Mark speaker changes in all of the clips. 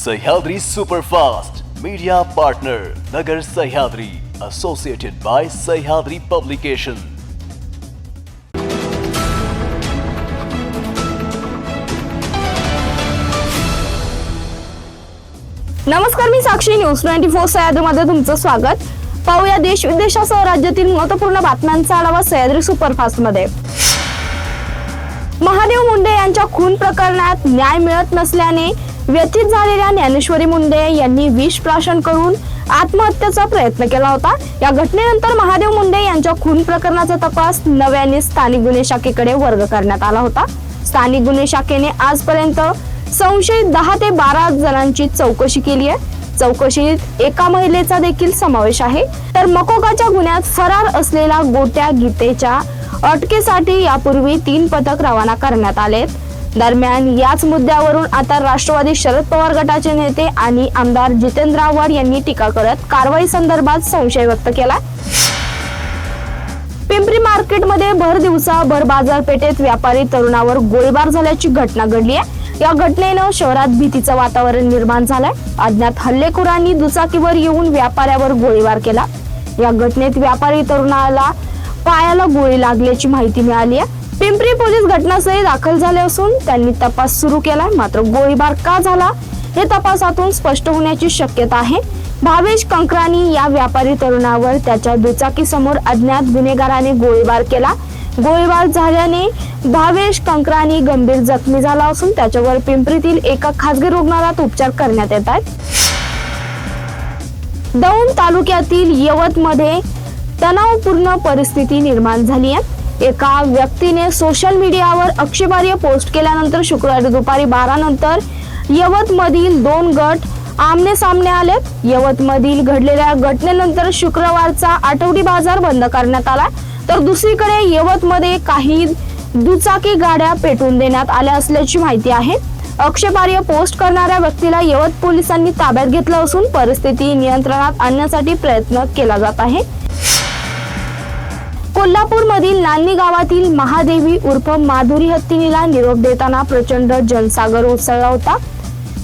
Speaker 1: Sahyadri superfast media partner Nagar Sahyadri associated by Sahyadri publication
Speaker 2: नमस्कार मी Sakshi news twenty four सह्याद्रीमध्ये तुमचं स्वागत. पाहूया देश विदेशासह राज्यातील महत्त्वपूर्ण बातम्यांचा आढावा सह्याद्री सुपरफास्टमध्ये महादेव मुंडे यांच्या खून प्रकरणात न्याय मिळत नसल्याने व्यथित झालेल्या ज्ञानेश्वरी मुंडे यांनी विष प्राशन करून आत्महत्येचा प्रयत्न केला होता. या घटनेनंतर महादेव मुंडे यांच्या खून प्रकरणाचा तपास नव्याने स्थानिक गुन्हे शाखेकडे वर्ग करण्यात आला होता. स्थानिक गुन्हे शाखेने आजपर्यंत संशयित दहा ते बारा जणांची चौकशी केली आहे. चौकशीत एका महिलेचा देखील समावेश आहे. तर मकोकाच्या गुन्ह्यात फरार असलेला गोट्या गीतेच्या अटकेसाठी यापूर्वी तीन पथक रवाना करण्यात आले दरम्यान याच मुद्द्यावरून आता राष्ट्रवादी शरद पवार गटाचे नेते आणि आमदार जितेंद्र आव्हाड यांनी टीका करत कारवाई संदर्भात संशय व्यक्त केला. पिंपरी मार्केटमध्ये भर दिवसा भर बाजारपेठेत व्यापारी तरुणावर गोळीबार झाल्याची घटना घडली आहे. या घटनेनं शहरात भीतीचं वातावरण निर्माण झालंय. अज्ञात हल्लेखोरांनी दुचाकीवर येऊन व्यापाऱ्यावर गोळीबार केला. या घटनेत व्यापारी तरुणाला पायाला गोळी लागल्याची माहिती मिळाली आहे. पिंपरी पोलीस घटनास्थळी दाखल झाले असून त्यांनी तपास सुरू केलाय मात्र गोळीबार का झाला हे तपासातून स्पष्ट होण्याची शक्यता आहे. भावेश कंकरानी या व्यापारी तरुणावर त्याच्या दुचाकी समोर अज्ञात गुन्हेगाराने गोळीबार केला. गोळीबार झाल्याने भावेश कंकरानी गंभीर जखमी झाला असून त्याच्यावर पिंपरीतील एका खासगी रुग्णालयात उपचार करण्यात येत आहेत. दौंड तालुक्यातील यवतमध्ये तणावपूर्ण परिस्थिती निर्माण झाली आहे. एका व्यक्तीने सोशल मीडियावर आक्षेपार्ह पोस्ट केल्यानंतर शुक्रवारी दुपारी बारा नंतर यवतमधील दोन गट आमने सामने आलेत यवतमधील घडलेल्या घटनेनंतर शुक्रवारचा आठवडी बाजार बंद करण्यात आला. तर दुसरीकडे यवतमध्ये काही दुचाकी गाड्या पेटवून देण्यात आल्या असल्याची माहिती आहे. आक्षेपार्ह पोस्ट करणाऱ्या व्यक्तीला यवत पोलिसांनी ताब्यात घेतलं असून परिस्थिती नियंत्रणात आणण्यासाठी प्रयत्न केला जात आहे. कोल्हापूर मधील नान्नी गावातील महादेवी उर्फ माधुरी हत्तीनीला निरोप देताना प्रचंड जनसागर उसळला होता.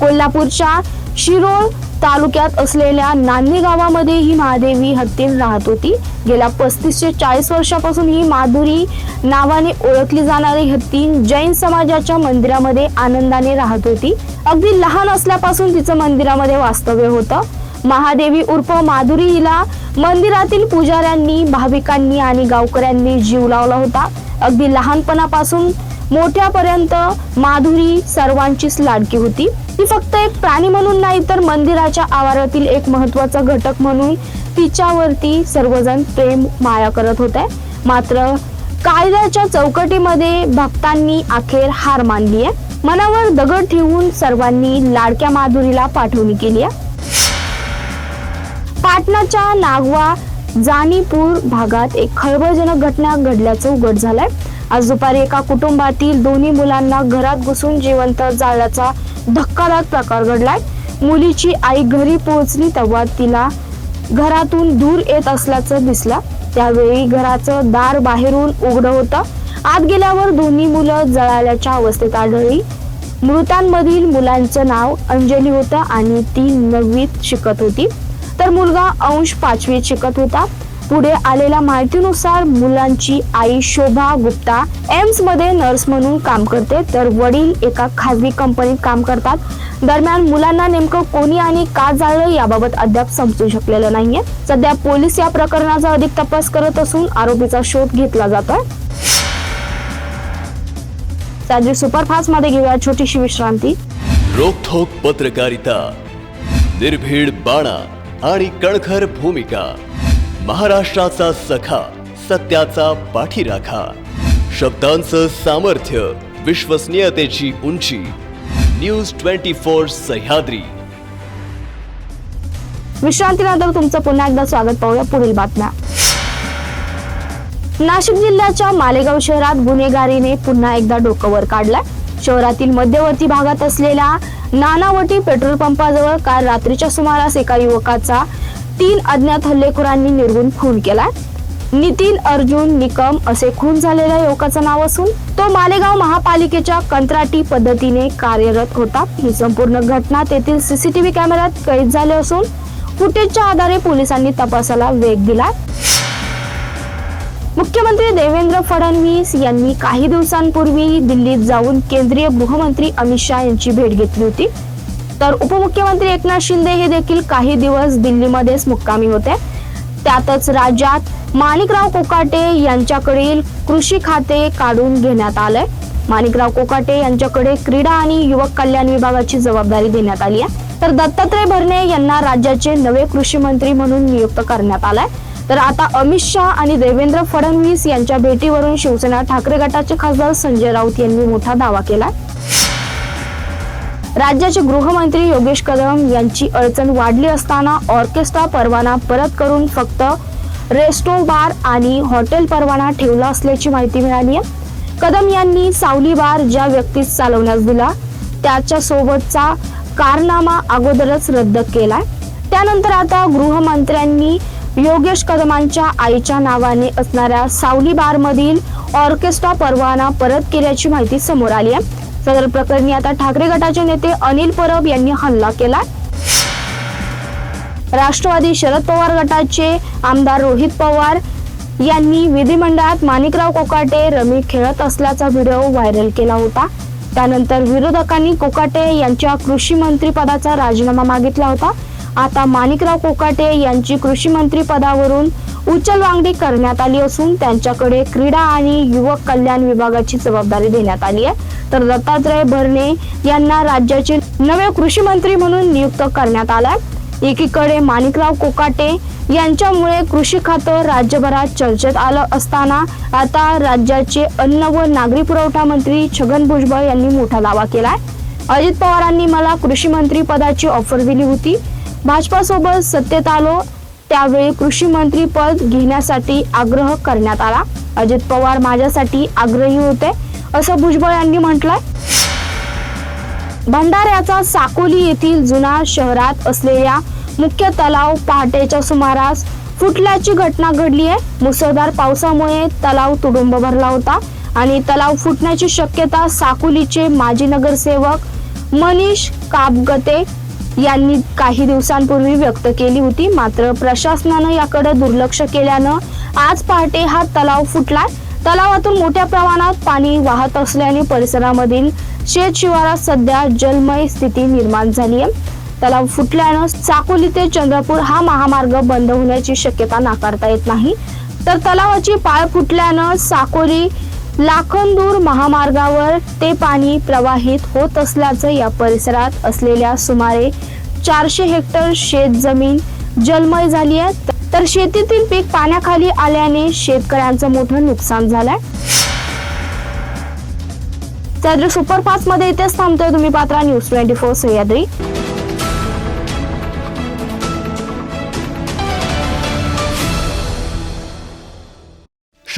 Speaker 2: कोल्हापूरच्या शिरोळ तालुक्यात असलेल्या नान्नी गावामध्ये ही महादेवी हत्तीन राहत होती. गेल्या पस्तीस ते चाळीस वर्षापासून ही माधुरी नावाने ओळखली जाणारी हत्तीन जैन समाजाच्या मंदिरामध्ये आनंदाने राहत होती. अगदी लहान असल्यापासून तिचं मंदिरामध्ये वास्तव्य होतं. महादेवी उर्फ माधुरी हिला मंदिरातील पुजाऱ्यांनी भाविकांनी आणि गावकऱ्यांनी जीव लावला होता. अगदी लहानपणापासून मोठ्यापर्यंत माधुरी सर्वांचीच लाडकी होती. ती फक्त एक प्राणी म्हणून नाही तर मंदिराच्या आवारातील एक महत्त्वाचा घटक म्हणून तिच्यावरती सर्वजण प्रेम माया करत होते. मात्र कायद्याच्या चौकटीमध्ये भक्तांनी अखेर हार मानली आहे मनावर दगड ठेवून सर्वांनी लाडक्या माधुरीला पाठवणी केली आहे पाटणाच्या नागवा जानीपूर भागात एक खळबळजनक घटना घडल्याचं उघड झालंय. आज दुपारी एका कुटुंबातील दोन्ही मुलांना घरात घुसून जिवंत जाळल्याचा धक्कादायक प्रकार घडलाय. मुलीची आई घरी पोहोचली तेव्हा तिला घरातून दूर येत असल्याचं दिसलं. त्यावेळी घराचं दार बाहेरून उघडं होतं. आत गेल्यावर दोन्ही मुलं जळाल्याच्या अवस्थेत आढळली. मृतांमधील मुलांचं नाव अंजली होतं आणि ती नववीत शिकत होती. तर मुलगा अंश पाचवीत शिकत होता. पुढे आलेल्या माहितीनुसार मुलांची आई शोभा गुप्ता एम्समध्ये नर्स म्हणून काम करते. तर वडील एका खासगी कंपनीत काम करतात. दरम्यान मुलांना नेमकं कोणी आणि का जाळलं याबाबत अद्याप समजू शकलेलं नाहीये. सध्या पोलीस या प्रकरणाचा अधिक तपास करत असून आरोपीचा शोध घेतला जातो त्याची सुपरफास्टमध्ये घेऊया छोटीशी विश्रांती.
Speaker 1: रोखोक पत्रकारिता. निर्भीड बाणा. आणि कणखर भूमिका. महाराष्ट्राचा सखा सत्याचा पाठीराखा. शब्दांचं सामर्थ्य विश्वसनीयतेची उंची. News twenty four Sahyadri.
Speaker 2: विश्रांतीनंतर तुमचं पुन्हा एकदा स्वागत पाहूया पुढील बातम्या. नाशिक जिल्ह्याच्या मालेगाव शहरात गुन्हेगारीने पुन्हा एकदा डोकं वर काढलंय. शहरातील मध्यवर्ती भागात असलेल्या नानावटी पेट्रोल पंपाजवळ काल रात्रीच्या सुमारास एका युवकाचा तीन अज्ञात हल्लेखोरांनी निर्गुण खून केलाय. नितीन अर्जुन निकम असे खून झालेल्या युवकाचं नाव असून तो मालेगाव महापालिकेच्या कंत्राटी पद्धतीने कार्यरत होता. ही संपूर्ण घटना तेथील सीसीटीव्ही कॅमेऱ्यात कैद झाले असून फुटेजच्या आधारे पोलिसांनी तपासाला वेग दिला मुख्यमंत्री देवेंद्र फडणवीस यांनी काही दिवसांपूर्वी दिल्लीत जाऊन केंद्रीय गृहमंत्री अमित शहा यांची भेट घेतली होती. तर उपमुख्यमंत्री एकनाथ शिंदे हे देखील काही दिवस दिल्लीमध्येच मुक्कामी होते. त्यातच राज्यात माणिकराव कोकाटे यांच्याकडील कृषी खाते काढून घेण्यात आलंय. माणिकराव कोकाटे यांच्याकडे क्रीडा आणि युवक कल्याण विभागाची जबाबदारी देण्यात आली आहे. तर दत्तात्रय भरणे यांना राज्याचे नवे कृषी मंत्री म्हणून नियुक्त करण्यात आलाय. तर आता अमित शहा आणि देवेंद्र फडणवीस यांच्या भेटीवरून शिवसेना ठाकरे गटाचे खासदार संजय राऊत यांनी मोठा दावा केला राज्याचे गृहमंत्री योगेश कदम यांची अडचण वाढली असताना ऑर्केस्ट्रा परवाना परत करून फक्त रेस्टो बार आणि हॉटेल परवाना ठेवला असल्याची माहिती मिळाली आहे. कदम यांनी सावली बार ज्या व्यक्तीस चालवण्यास दिला त्याच्या सोबतचा कारनामा अगोदरच रद्द केलाय. त्यानंतर आता गृहमंत्र्यांनी योगेश कदमांच्या आईच्या नावाने असणाऱ्या सावली बार मधील ऑर्केस्ट्रा परवाना परत केल्याची माहिती समोर आली आहे. सदर प्रकरणी आता ठाकरे गटाचे नेते अनिल परब यांनी हल्ला केला. राष्ट्रवादी शरद पवार गटाचे आमदार रोहित पवार यांनी विधिमंडळात माणिकराव कोकाटे रमी खेळत असल्याचा व्हिडिओ व्हायरल केला होता. त्यानंतर विरोधकांनी कोकाटे यांच्या कृषी मंत्री पदाचा राजीनामा मागितला होता. आता माणिकराव कोकाटे यांची कृषी मंत्री पदावरून उचलवांगडी करण्यात आली असून त्यांच्याकडे क्रीडा आणि युवक कल्याण विभागाची जबाबदारी देण्यात आली आहे. तर दत्तात्रय भरणे यांना राज्याचे नवे कृषी मंत्री म्हणून नियुक्त करण्यात आलाय एकीकडे माणिकराव कोकाटे यांच्यामुळे कृषी खातं राज्यभरात चर्चेत आलं असताना आता राज्याचे अन्न व नागरी पुरवठा मंत्री छगन भुजबळ यांनी मोठा दावा केलाय. अजित पवारांनी मला कृषी मंत्री पदाची ऑफर दिली होती. भाजपासोबत सत्तेत आलो त्यावेळी कृषी मंत्री पद घेण्यासाठी आग्रह करण्यात आला. अजित पवार माझ्यासाठी आग्रही होते असं भुजबळ यांनी म्हटलंय. भंडाऱ्याचा साकोली येथील जुना शहरात असलेल्या मुख्य तलाव पहाटेच्या सुमारास फुटल्याची घटना घडली आहे. मुसळधार पावसामुळे तलाव तुडुंब भरला होता आणि तलाव फुटण्याची शक्यता साकोलीचे माजी नगरसेवक मनीष कापगते यांनी काही दिवसांपूर्वी व्यक्त केली होती. मात्र प्रशासनानं याकडे दुर्लक्ष केल्यानं आज पहाटे हा तलाव फुटला. तलावातून मोठ्या प्रमाणात पाणी वाहत असल्याने परिसरामधील शेत शिवारात सध्या जलमय स्थिती निर्माण झाली आहे. तलाव फुटल्यानं चाकोली ते चंद्रपूर हा महामार्ग बंद होण्याची शक्यता नाकारता येत नाही. तर तलावाची पाळ फुटल्यानं साकोली लाखनदूर महामार्गावर ते पाणी प्रवाहित होत असल्याचं या परिसरात असलेल्या सुमारे चारशे हेक्टर शेत जमीन जलमय झाली आहे. तर शेतीतील पीक पाण्याखाली आल्याने शेतकऱ्यांचं मोठं नुकसान झालंय. सह्याद्री सुपरफास्टमध्ये इथेच थांबतोय तुम्ही Patra. News twenty four Sahyadri.